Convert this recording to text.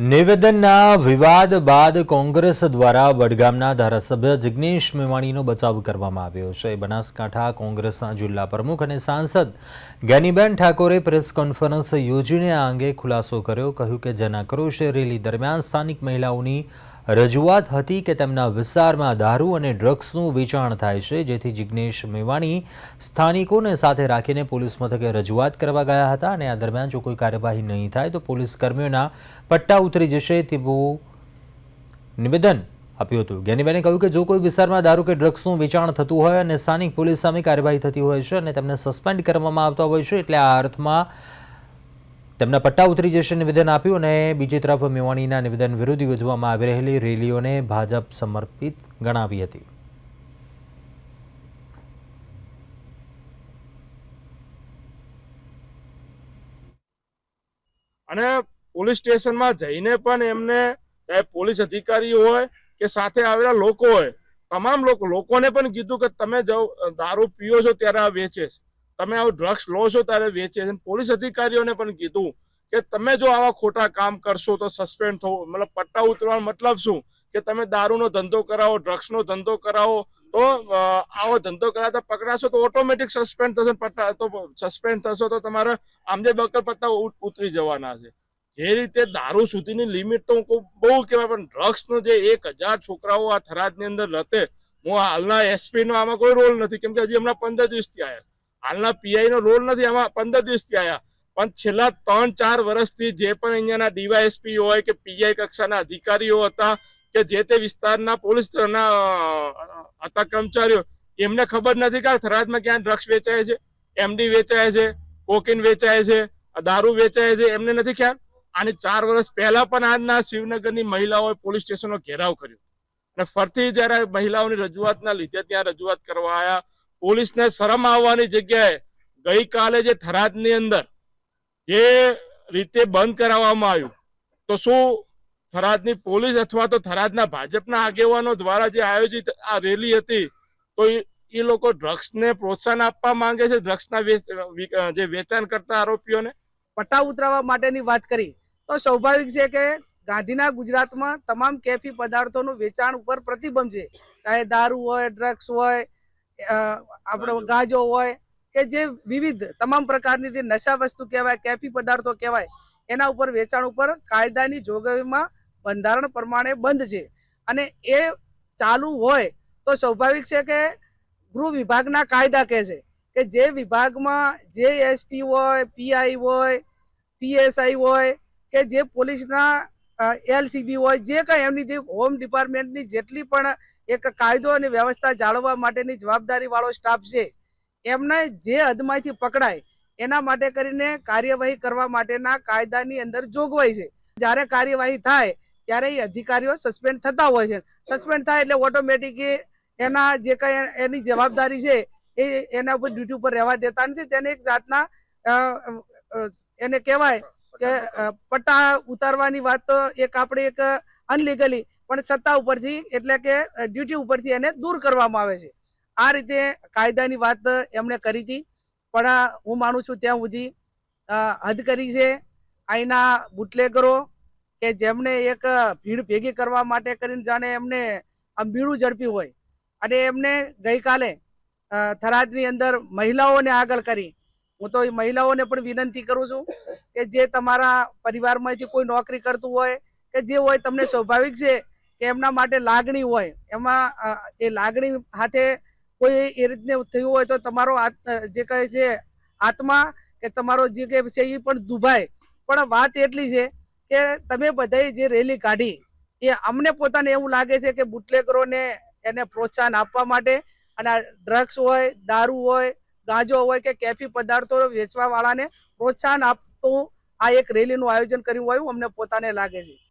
નિવેદનના વિવાદ બાદ કોંગ્રેસ દ્વારા વડગામના ધારાસભ્ય જિગ્નેશ મેવાણીનો બચાવ કરવામાં આવ્યો છે. બનાસકાંઠા કોંગ્રેસના જિલ્લા પ્રમુખ અને સાંસદ જ્ઞાનીબેન ઠાકોરે પ્રેસ કોન્ફરન્સ યોજીને આ અંગે ખુલાસો કર્યો. કહ્યું કે જનાક્રોશ રેલી દરમિયાન સ્થાનિક મહિલાઓની રજૂઆત હતી કે તેમના વિસ્તારમાં દારૂ અને ડ્રગ્સનું વેચાણ થાય છે, જેથી જિગ્નેશ મેવાણી સ્થાનિકોને સાથે રાખીને પોલીસ મથકે રજૂઆત કરવા ગયા હતા અને આ દરમિયાન જો કોઈ કાર્યવાહી નહીં થાય તો પોલીસ કર્મીઓના પટ્ટા ઉતરી જશે તેવું નિવેદન આપ્યું હતું. જ્ઞાનીબેને કહ્યું કે જો કોઈ વિસ્તારમાં દારૂ કે ડ્રગ્સનું વેચાણ થતું હોય અને સ્થાનિક પોલીસ સામે કાર્યવાહી થતી હોય છે અને તેમને સસ્પેન્ડ કરવામાં આવતા હોય છે, એટલે આ અર્થમાં તેમના પટ્ટા ઉતરી જશે નિવેદન આપ્યું અને બીજી તરફ મેવાણીના નિવેદન વિરુદ્ધ યોજવામાં આવી રહેલી રેલીઓને ભાજપ સમર્પિત ગણાવી હતી. અને પોલીસ સ્ટેશનમાં જઈને પણ એમને ચાહે પોલીસ અધિકારી હોય કે સાથે આવેલા લોકો હોય, તમામ લોકો, લોકોને પણ કીધું કે તમે જાઓ, દારૂ પીઓ છો ત્યારે આ વેચે છે. તમે આવું ડ્રગ્સ લો છો ત્યારે વેચે છે. પોલીસ અધિકારીઓને પણ કીધું કે તમે જો આવા ખોટા કામ કરશો તો સસ્પેન્ડ થવો. મતલબ પટ્ટા ઉતરવાનો મતલબ શું? કે તમે દારૂનો ધંધો કરાવો ડ્રગ્સનો ધંધો કરાવો, તો આવો ધંધો કરાવતા પકડાશો તો ઓટોમેટિક સસ્પેન્ડ થશે પટ્ટા, તો સસ્પેન્ડ થશો તો તમારે આમજે બકલ પત્તા ઉતરી જવાના છે. જે રીતે દારૂ સુધીની લિમિટ તો હું બહુ કહેવાય, પણ ડ્રગ્સનો જે એક હજાર છોકરાઓ આ થરાદની અંદર રતે, હું હાલના એસપીનો આમાં કોઈ રોલ નથી. કેમ કે હજી હમણાં પંદર દિવસથી આવ્યા હાલના પીઆઈ નો રોલ નથી, આમાં પંદર દિવસથી આવ્યા પણ છેલ્લા ત્રણ, ચાર વર્ષથી જે પણ અહીંયાના ડીવાયએસપી હોય કે પીઆઈ કક્ષાના અધિકારીઓ હતા કે જે તે વિસ્તારના પોલીસ હતા, કર્મચારીઓ, એમને ખબર નથી કે થરાદમાં ક્યાં ડ્રગ્સ વેચાય છે એમડી વેચાય છે, કોકીન વેચાય છે દારૂ વેચાય છે, એમને નથી ખ્યાલ. આની ચાર વર્ષ પહેલા પણ આજના શિવનગરની મહિલાઓએ પોલીસ સ્ટેશનનો ઘેરાવ કર્યો. અને ફરીથી જ્યારે મહિલાઓની રજૂઆતના લીધે ત્યાં રજૂઆત કરવા આવ્યા પોલીસને શરમ આવવાની જગ્યાએ ગઈકાલે જે થરાદની અંદર જે રીતે બંધ કરાવવામાં આવ્યું, તો શું થરાદની પોલીસ અથવા તો થરાદના ભાજપના આગેવાનો દ્વારા જે આયોજિત આ રેલી હતી, તો એ- લોકો ડ્રગ્સને પ્રોત્સાહન આપવા માંગે છે, ડ્રગ્સના જે વેચાણ કરતા આરોપીઓને? પટ્ટા ઉતરાવવા માટેની વાત કરી. તો સ્વાભાવિક છે કે ગાંધીના ગુજરાતમાં તમામ કેફી પદાર્થોનું વેચાણ ઉપર પ્રતિબંધ છે. ચાહે દારૂ હોય, ડ્રગ્સ હોય આપણો ગાજો હોય કે જે વિવિધ તમામ પ્રકારની જે નશા વસ્તુ કહેવાય કેફી પદાર્થો કહેવાય એના ઉપર વેચાણ ઉપર કાયદાની જોગવાઈમાં બંધારણ પ્રમાણે બંધ છે. અને એ ચાલુ હોય તો સ્વાભાવિક છે કે ગૃહ વિભાગના કાયદા કહે છે કે જે વિભાગમાં જે એસપી હોય પીઆઈ હોય પીએસઆઈ હોય કે જે પોલીસના એલસીબી હોય જે કંઈ એમની હોમ ડિપાર્ટમેન્ટની જેટલી પણ એક કાયદો અને વ્યવસ્થા જાળવવા માટેની જવાબદારી વાળો સ્ટાફ છે. એમને જે હદમાંથી પકડાય, એના માટે કરીને કાર્યવાહી કરવા માટેના કાયદાની અંદર જોગવાઈ છે. જ્યારે કાર્યવાહી થાય, ત્યારે એ અધિકારીઓ સસ્પેન્ડ થતા હોય છે. સસ્પેન્ડ થાય એટલે ઓટોમેટિક એના જે કંઈ એની જવાબદારી છે, એ એના ઉપર ડ્યુટી ઉપર રહેવા દેતા નથી. તેને એક જાતના એને કહેવાય કે પટ્ટા ઉતારવાની વાત તો એક આપણે એક અનલીગલી પણ સત્તા ઉપરથી, એટલે કે ડ્યુટી ઉપરથી એને દૂર કરવામાં આવે છે. આ રીતે કાયદાની વાત એમણે કરી હતી. પણ હું માનું છું ત્યાં સુધી હદ કરી છે. અહીંના બુટલેગરો કે જેમને એક ભીડ ભેગી કરવા માટે કરીને જાણે એમને આમ ઝડપ્યું હોય. અને એમને ગઈકાલે થરાદની અંદર મહિલાઓને આગળ કરી. હું તો એ મહિલાઓને પણ વિનંતી કરું છું કે જે તમારા પરિવારમાંથી કોઈ નોકરી કરતું હોય કે જે હોય તમને સ્વાભાવિક છે કે એમના માટે લાગણી હોય. એમાં એ લાગણી સાથે કોઈ એ રીતને થયું હોય તો તમારો જે કહે છે આત્મા કે તમારો જે કે છે એ પણ દુભાય. પણ વાત એટલી છે કે તમે બધાએ જે રેલી કાઢી, એ અમને પોતાને એવું લાગે છે કે બુટલેગરોને એને પ્રોત્સાહન આપવા માટે અને ડ્રગ્સ હોય, દારૂ હોય, ગાંજો હોય કે કેફી પદાર્થો વેચવાવાળાને પ્રોત્સાહન આપતું આ એક રેલીનું આયોજન કર્યું હોય અમને પોતાને લાગે છે.